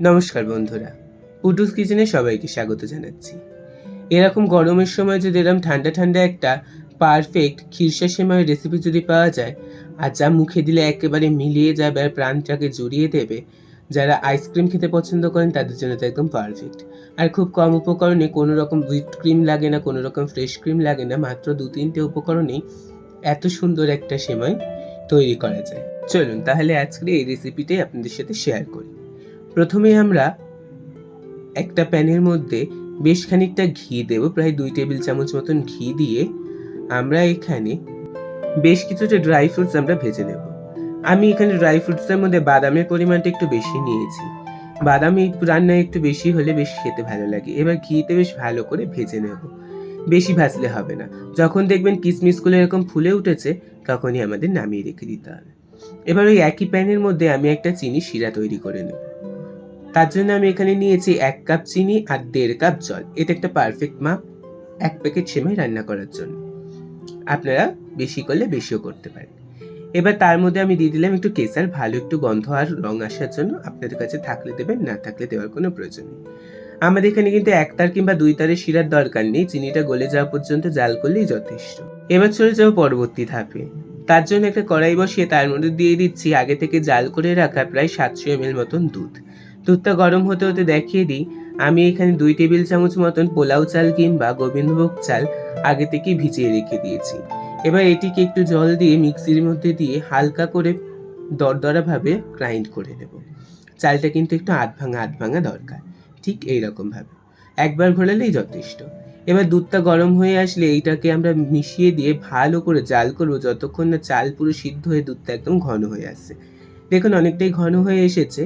নমস্কার বন্ধুরা পুটুস কিচেনে সবাইকে স্বাগত জানাচ্ছি। এরকম গরমের সময় যদি এরকম ঠান্ডা ঠান্ডা একটা পারফেক্ট খিরসা সেমাইয়ের রেসিপি যদি পাওয়া যায়, আর যা মুখে দিলে একেবারে মিলিয়ে যাবে আর প্রাণটাকে জড়িয়ে দেবে, যারা আইসক্রিম খেতে পছন্দ করেন তাদের জন্য তো একদম পারফেক্ট আর খুব কম উপকরণে কোনো রকম হুইপ ক্রিম লাগে না, কোনো রকম ফ্রেশ ক্রিম লাগে না, মাত্র দু তিনটে উপকরণেই এত সুন্দর একটা সেমাই তৈরি করা যায়। চলুন তাহলে আজকে এই রেসিপিটাই আপনাদের সাথে শেয়ার করি। প্রথমে আমরা একটা প্যানের মধ্যে বেশ খানিকটা ঘি দেব, প্রায় দুই টেবিল চামচ মতন ঘি দিয়ে আমরা এখানে বেশ কিছুটা ড্রাই ফ্রুটস আমরা ভেজে নেব। আমি এখানে ড্রাই ফ্রুটসের মধ্যে বাদামের পরিমাণটা একটু বেশি নিয়েছি। বাদাম এই রান্নায় একটু বেশি হলে বেশ খেতে ভালো লাগে। এবার ঘিতে বেশ ভালো করে ভেজে নেব। বেশি ভাজলে হবে না। যখন দেখবেন কিশমিশগুলো এরকম ফুলে উঠেছে, তখনই আমাদের নামিয়ে রেখে দিতে হবে। এবার ওই একই প্যানের মধ্যে আমি একটা চিনি শিরা তৈরি করে নেব। তার জন্য আমি এখানে নিয়েছি এক কাপ চিনি আর দেড় কাপ জল। এটা একটা পারফেক্ট মাপ, এক প্যাকেট সেমাই রান্না করার জন্য। আপনারা বেশি করলে বেশিও করতে পারেন। এবার তার মধ্যে আমি দিয়ে দিলাম একটু কেসার ভালো একটু গন্ধ আর রং আসার জন্য। আপনাদের কাছে থাকলে দেবেন, না থাকলে দেওয়ার কোনো প্রয়োজন নেই। আমাদের এখানে কিন্তু এক তার কিংবা দুই তারের শিরার দরকার নেই। চিনিটা গলে যাওয়া পর্যন্ত জাল করলেই যথেষ্ট। এবার চলে যাব পরবর্তী ধাপে। তার জন্য একটা কড়াই বসিয়ে তার মধ্যে দিয়ে দিচ্ছি আগে থেকে জাল করে রাখা প্রায় সাতশো এম মতন দুধ। দুধটা গরম হতে হতে দেখিয়ে দিই। আমি এখানে দুই টেবিল চামচ মতন পোলাও চাল কিংবা গোবিন্দভোগ চাল আগে থেকে ভিজিয়ে রেখে দিয়েছি। এবার এটিকে একটু জল দিয়ে মিক্সির মধ্যে দিয়ে হালকা করে দরদরাভাবে গ্রাইন্ড করে নেব। চালটা কিন্তু একটু আধ ভাঙা আধ ভাঙা দরকার, ঠিক এইরকমভাবে। একবার ঘোরালেই যথেষ্ট। এবার দুধটা গরম হয়ে আসলে এইটাকে আমরা মিশিয়ে দিয়ে ভালো করে জাল করব যতক্ষণ না চাল পুরো সিদ্ধ হয়ে দুধটা একদম ঘন হয়ে আসছে। দেখুন অনেকটাই ঘন হয়ে এসেছে।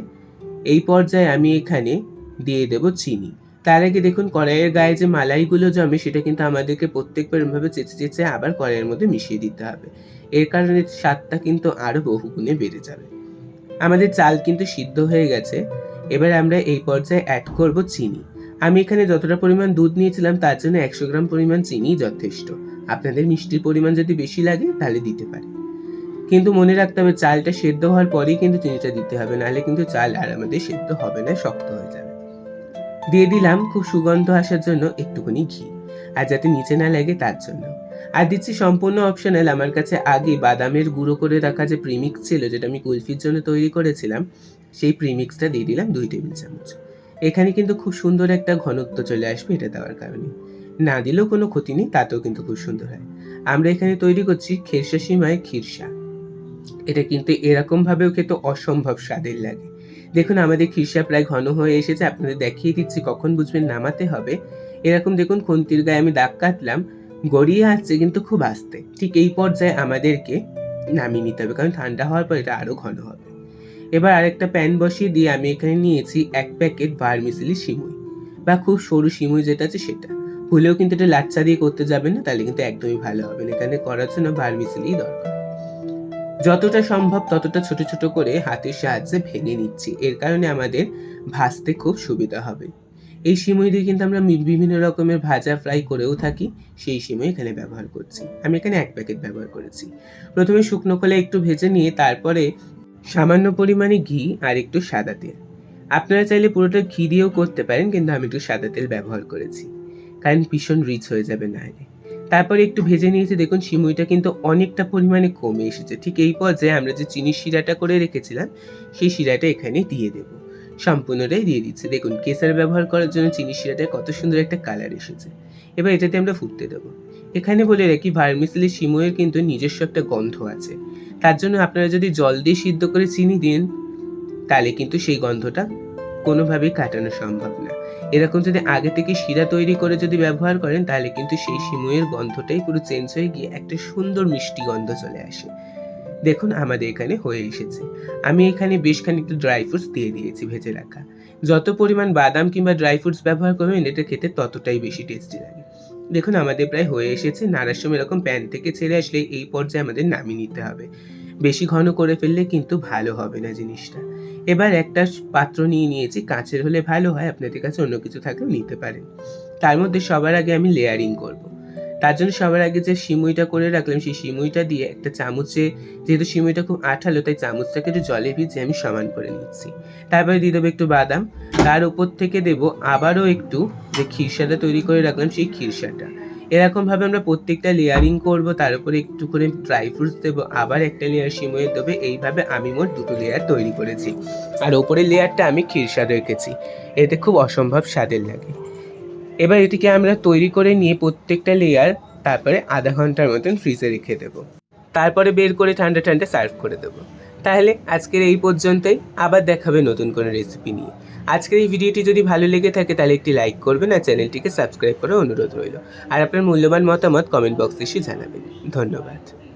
এই পর্যায়ে আমি এখানে দিয়ে দেব চিনি। তার আগে দেখুন, কড়াইয়ের গায়ে যে মালাইগুলো জমে, সেটা কিন্তু আমাদেরকে প্রত্যেকবার এরমভাবে চেঁচে চেঁচে আবার কড়াইয়ের মধ্যে মিশিয়ে দিতে হবে। এর কারণে স্বাদটা কিন্তু আরও বহুগুণে বেড়ে যাবে। আমাদের চাল কিন্তু সিদ্ধ হয়ে গেছে। এবার আমরা এই পর্যায়ে অ্যাড করব চিনি। আমি এখানে যতটা পরিমাণ দুধ নিয়েছিলাম, তার জন্য একশো গ্রাম পরিমাণ চিনি যথেষ্ট। আপনাদের মিষ্টির পরিমাণ যদি বেশি লাগে, তাহলে দিতে পারে কিন্তু মনে রাখতে হবে, চালটা সেদ্ধ হওয়ার পরেই কিন্তু চিনিটা দিতে হবে, নাহলে কিন্তু চাল আর আমাদের সেদ্ধ হবে না, শক্ত হয়ে যাবে। দিয়ে দিলাম খুব সুগন্ধ আসার জন্য একটুখানি ঘি, আর যাতে নিচে না লাগে তার জন্য। আর দিচ্ছি সম্পূর্ণ অপশনাল আমার কাছে আগে বাদামের গুঁড়ো করে রাখা যে প্রিমিক্স ছিল, যেটা আমি কুলফির জন্য তৈরি করেছিলাম, সেই প্রিমিক্সটা দিয়ে দিলাম দুই টেবিল চামচ। এখানে কিন্তু খুব সুন্দর একটা ঘনত্ব চলে আসবে এটা দেওয়ার কারণে। না দিলেও কোনো ক্ষতি নেই, তাতেও কিন্তু খুব সুন্দর হয়। আমরা এখানে তৈরি করছি খেরসা সীমায় খিরসা এটা কিন্তু এরকমভাবেও খেতে অসম্ভব স্বাদের লাগে। দেখুন, আমাদের খিরসা প্রায় ঘন হয়ে এসেছে, আপনাদের দেখিয়ে দিচ্ছি কখন বুঝবেন, নামাতে হবে। এরকম দেখুন, খুন্তির গায়ে আমি দাগ কাটলাম, গড়িয়ে আসছে কিন্তু খুব আস্তে। ঠিক এই পর্যায়ে আমাদেরকে নামিয়ে নিতে হবে, কারণ ঠান্ডা হওয়ার পর এটা আরও ঘন হবে। এবার আরেকটা প্যান বসিয়ে দিয়ে আমি এখানে নিয়েছি এক প্যাকেট ভার্মিসিলি সিমুই, বা খুব সরু সিমুই যেটা আছে সেটা। ভুলেও কিন্তু এটা লাচ্চা দিয়ে করতে যাবে না, তাহলে কিন্তু একদমই ভালো হবে না, এখানে করার জন্য ভার্মিসিলি দরকার। যতটা সম্ভব ততটা ছোট ছোট করে হাতের সাহায্যে ভেঙে নিচ্ছি। এর কারণে আমাদের ভাজতে খুব সুবিধা হবে। এই সিমুই দিয়ে কিন্তু আমরা বিভিন্ন রকমের ভাজা ফ্রাই করেও থাকি। সেই সিমুই এখানে ব্যবহার করছি। আমি এখানে এক প্যাকেট ব্যবহার করেছি। প্রথমে শুকনো খোলা একটু ভেজে নিয়ে তারপরে সামান্য পরিমাণে ঘি আর একটু সাদা তেল। আপনারা চাইলে পুরোটা ঘি দিয়েও করতে পারেন, কিন্তু আমি একটু সাদা তেল ব্যবহার করেছি। কারণ ভীষণ রিচ হয়ে যাবে নাহলে। তারপরে একটু ভেজে নিয়েছি, দেখুন সিমুইটা কিন্তু অনেকটা পরিমাণে কমে এসেছে। ঠিক এই পর্যায়ে আমরা যে চিনির শিরাটা করে রেখেছিলাম, সেই শিরাটা এখানে দিয়ে দেবো। সম্পূর্ণটাই দিয়ে দিচ্ছি। দেখুন, কেসার ব্যবহার করার জন্য চিনির শিরাটা কত সুন্দর একটা কালার এসেছে। এবার এটাতে আমরা ফুটতে দেবো। এখানে বলে রাখি, ভার্মিসিলি সিমুয়ের কিন্তু নিজস্ব একটা গন্ধ আছে। তার জন্য আপনারা যদি জল দিয়ে সিদ্ধ করে চিনি দিন, তাহলে কিন্তু সেই গন্ধটা কোনোভাবেই কাটানো সম্ভব না। এরকম যদি আগে থেকে শিরা তৈরি করে যদি ব্যবহার করেন, তাহলে কিন্তু সেই সিমুয়ের গন্ধটাই পুরো চেঞ্জ হয়ে গিয়ে একটা সুন্দর মিষ্টি গন্ধ চলে আসে। দেখুন, আমাদের এখানে হয়ে এসেছে। আমি এখানে বেশ খানিকটা ড্রাই ফ্রুটস দিয়ে দিয়েছি ভেজে রাখা। যত পরিমাণ বাদাম কিংবা ড্রাই ফ্রুটস ব্যবহার করবেন, এটা খেতে ততটাই বেশি টেস্টি লাগে। দেখুন, আমাদের প্রায় হয়ে এসেছে। নাড়ার সময় এরকম প্যান থেকে ছেড়ে আসলে এই পর্যায়ে আমাদের নামিয়ে নিতে হবে। বেশি ঘন করে ফেললে কিন্তু ভালো হবে না জিনিসটা। এবার একটা পাত্র নিয়ে নিয়েছি, কাঁচের হলে ভালো হয়, আপনাদের কাছে অন্য কিছু থাকলেও নিতে পারেন। তার মধ্যে সবার আগে আমি লেয়ারিং করব। তার জন্য সবার আগে যে সিমুইটা করে রাখলাম, সেই সিমুইটা দিয়ে একটা চামচে, যেহেতু সিমুইটা খুব আঠালো, তাই চামচটাকে একটু জলে ভিজিয়ে আমি সমান করে নিচ্ছি। তারপরে দিয়ে দেবো একটু বাদাম। তার উপর থেকে দেব আবারও একটু যে খিরসাটা তৈরি করে রাখলাম, সেই খিরসাটা এরকমভাবে আমরা প্রত্যেকটা লেয়ারিং করব, তার উপরে একটু করে ড্রাই ফ্রুটস দেবো, আবার একটা লেয়ার সিমইয়ের দেবে, এইভাবে আমি মোট দুটো লেয়ার তৈরি করেছি। আর ওপরের লেয়ারটা আমি খিরসা রেখেছি, এতে খুব অসম্ভব স্বাদের লাগে। এবার এটিকে আমরা তৈরি করে নিয়ে প্রত্যেকটা লেয়ার তারপরে আধা ঘণ্টার মতন ফ্রিজে রেখে দেবো। তারপরে বের করে ঠান্ডা ঠান্ডা সার্ভ করে দেবো। তাহলে আজকের এই পর্যন্তই। আবার দেখাবে নতুন কোনো রেসিপি নিয়ে। আজকের এই ভিডিওটি যদি ভালো লেগে থাকে, তাহলে একটি লাইক করবেন আর চ্যানেলটিকে সাবস্ক্রাইব করার অনুরোধ রইল। আর আপনার মূল্যবান মতামত কমেন্ট বক্সে এসে জানাবেন। ধন্যবাদ।